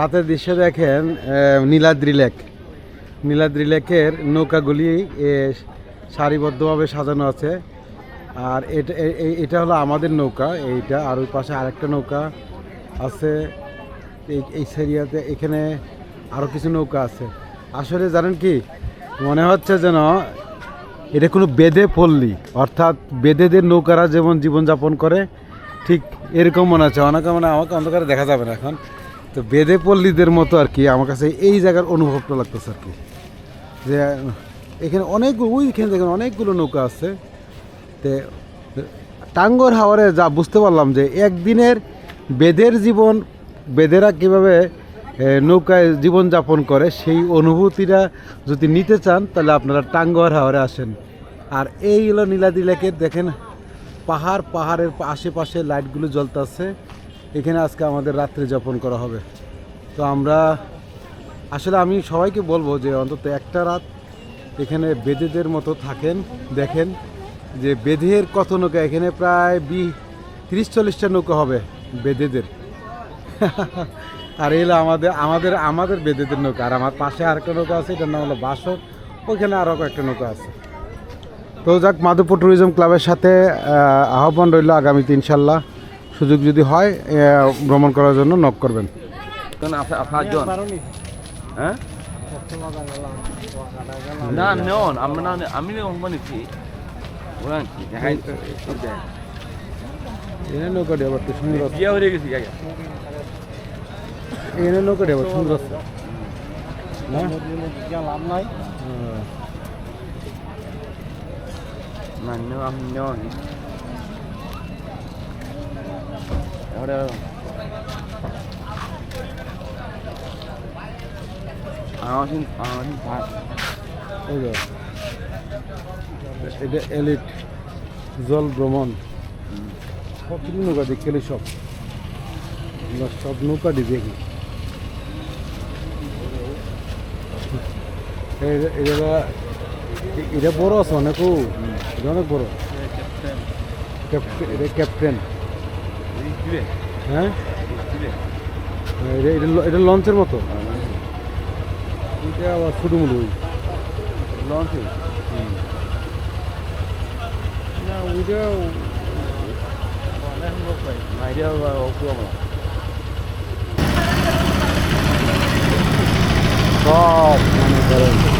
রাতের দৃশ্য দেখেন নীলাদ্রি লেক। নীলাদ্রি লেকের নৌকাগুলি সারিবদ্ধভাবে সাজানো আছে। আর এটা এটা হলো আমাদের নৌকা, এইটা। আর ওই পাশে আরেকটা নৌকা আছে, এই সেরিয়াতে। এখানে আরও কিছু নৌকা আছে। আসলে জানেন কি, মনে হচ্ছে যেন এটা কোনো বেদে পল্লী। অর্থাৎ বেদেদের নৌকারা যেমন জীবনযাপন করে, ঠিক এরকম মনে হচ্ছে। অনেকে মানে আমাকে অন্ধকারে দেখা যাবে না এখন। তো বেদে পল্লীদের মতো আর কি আমার কাছে এই জায়গার অনুভবটা লাগতেছে আর কি। যে, এখানে অনেকগুলো ওইখানে দেখেন অনেকগুলো নৌকা আছে। তে, টাঙ্গর হাওয়ারে যা বুঝতে পারলাম যে একদিনের বেদের জীবন, বেদেরা কীভাবে নৌকায় জীবনযাপন করে সেই অনুভূতিটা যদি নিতে চান, তাহলে আপনারা টাঙ্গর হাওয়ারে আসেন। আর এই হলো নীলাদি লেকের, দেখেন, পাহাড়, পাহাড়ের আশেপাশে লাইটগুলো জ্বলতেছে। এখানে আজকে আমাদের রাত্রি যাপন করা হবে। তো আমরা, আসলে আমি সবাইকে বলব যে অন্তত একটা রাত এখানে বেদেদের মতো থাকেন, দেখেন যে বেদের কত নৌকা, এখানে প্রায় বি তিরিশ, চল্লিশটা নৌকা হবে বেদেদের। আর এলো আমাদের আমাদের আমাদের বেদেদের নৌকা। আর আমার পাশে আরেকটা নৌকা আছে, এটার নাম হলো বাসক ওইখানে আরও একটা নৌকা আছে। তো যাক, মাধবপুর ট্যুরিজম ক্লাবের সাথে আহ্বান রইল আগামীতে ইনশাল্লাহ। সুযোগ যদি হয় ভ্রমণ করার জন্য নক করবেন John? Hah? Na আমি? ওরা কি এনে নৌকাটি আবার তো সুন্দর আছে বিয়া হয়ে গেছি কাকা এনে নৌকাটি আবার সুন্দর আছে না লাভ নাই হ্যাঁ। না নেওন নেওন ওরা আমাসিন আমাসিন ভাত। এই যে, এটা এলিট জল ভ্রমণ। নৌকা দেখি সব। আমরা সব নৌকা এই- এটা এটা বড় আছে অনেক অনেক বড়। ক্যাপ্টেন এটা ক্যাপ্টেন দিবে হ্যাঁ? এটা এটা এটা লঞ্চের মতো? এটা আবার ছোটো মুড়ো লঞ্চ না ওইটা না এটা ওকে সব মনে করেন